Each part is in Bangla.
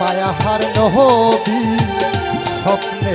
মায়া হার নহবি স্বপ্নে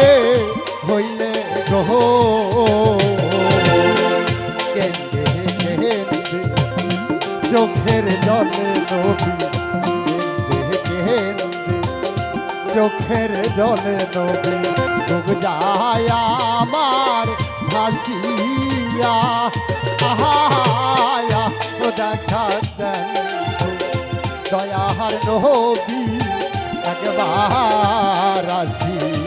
রে হইলে রহ চোখের জলে নবী চোখের জলে নবী চোখ যায় আমার ভাসিয়া আহায়া ও দেখা দয়াহার নবী একবার আসিয়া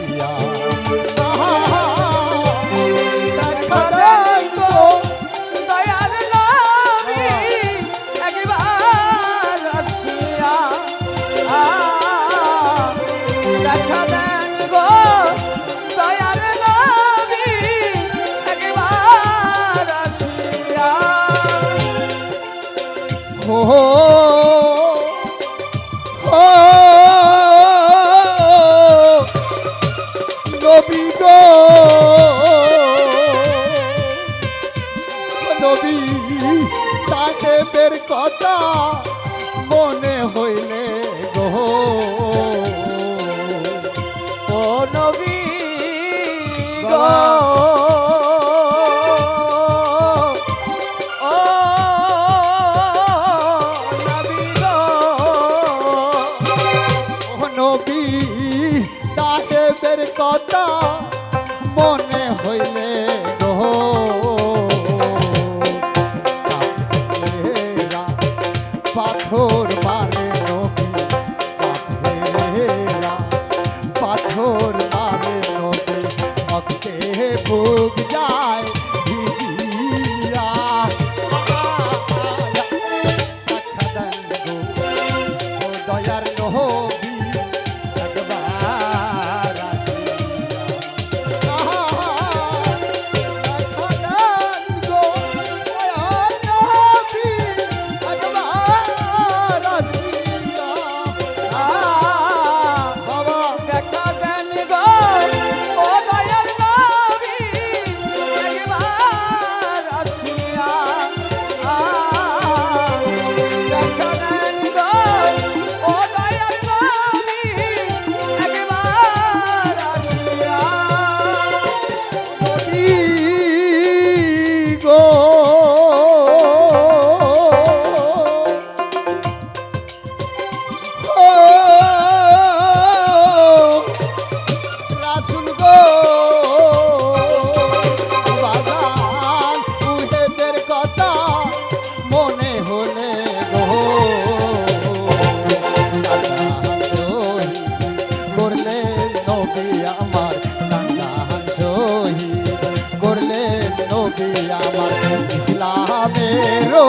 কবি তাকে বের কথা মনে হইলে গো। ও নবী গো।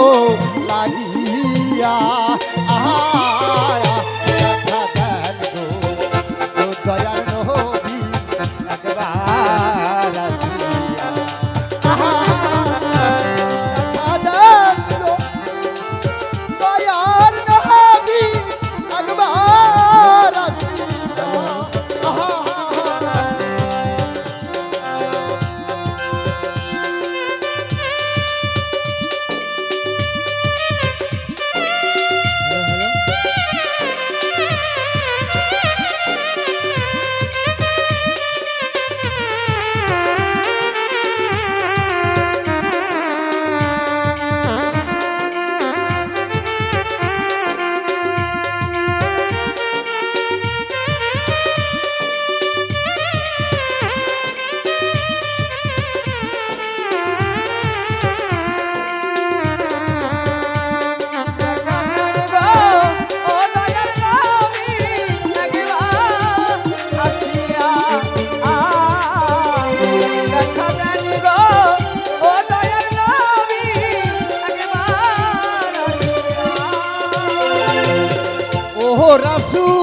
oh, coração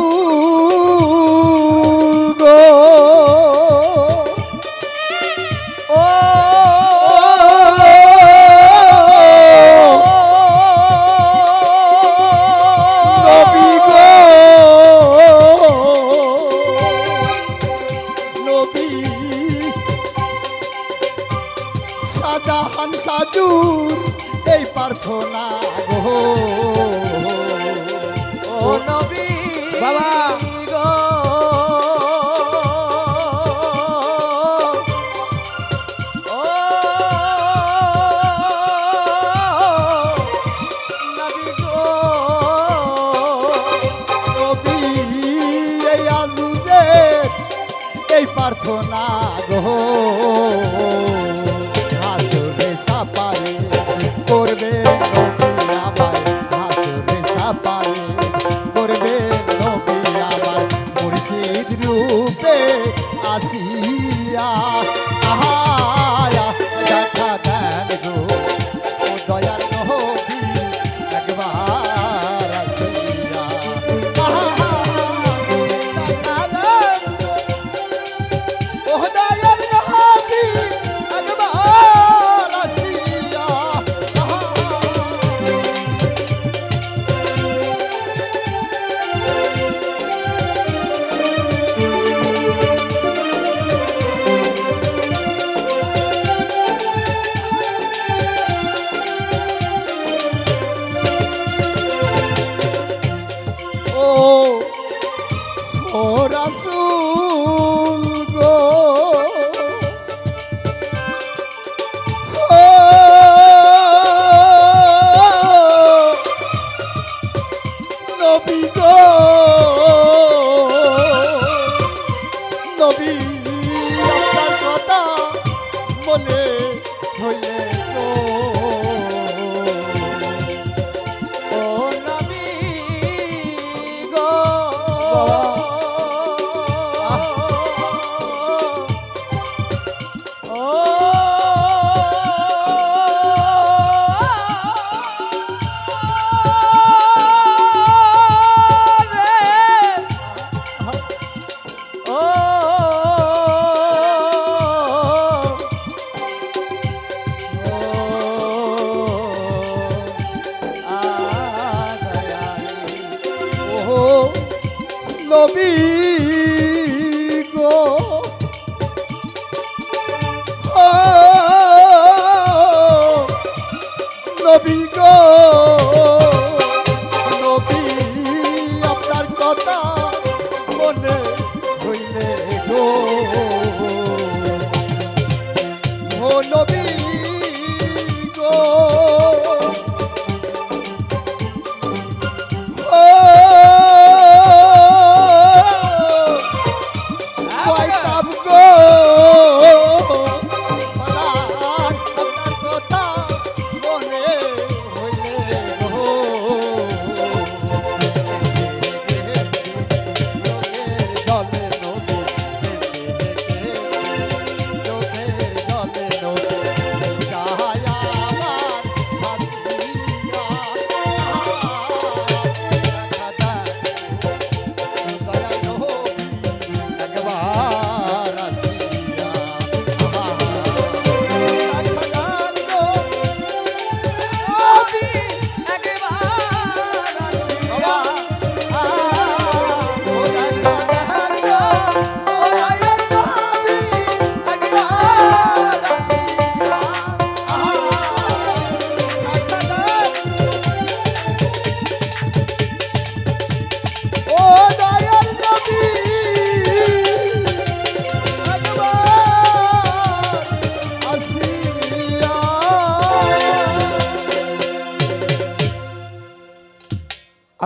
প্রার্থনা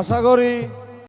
আশা করি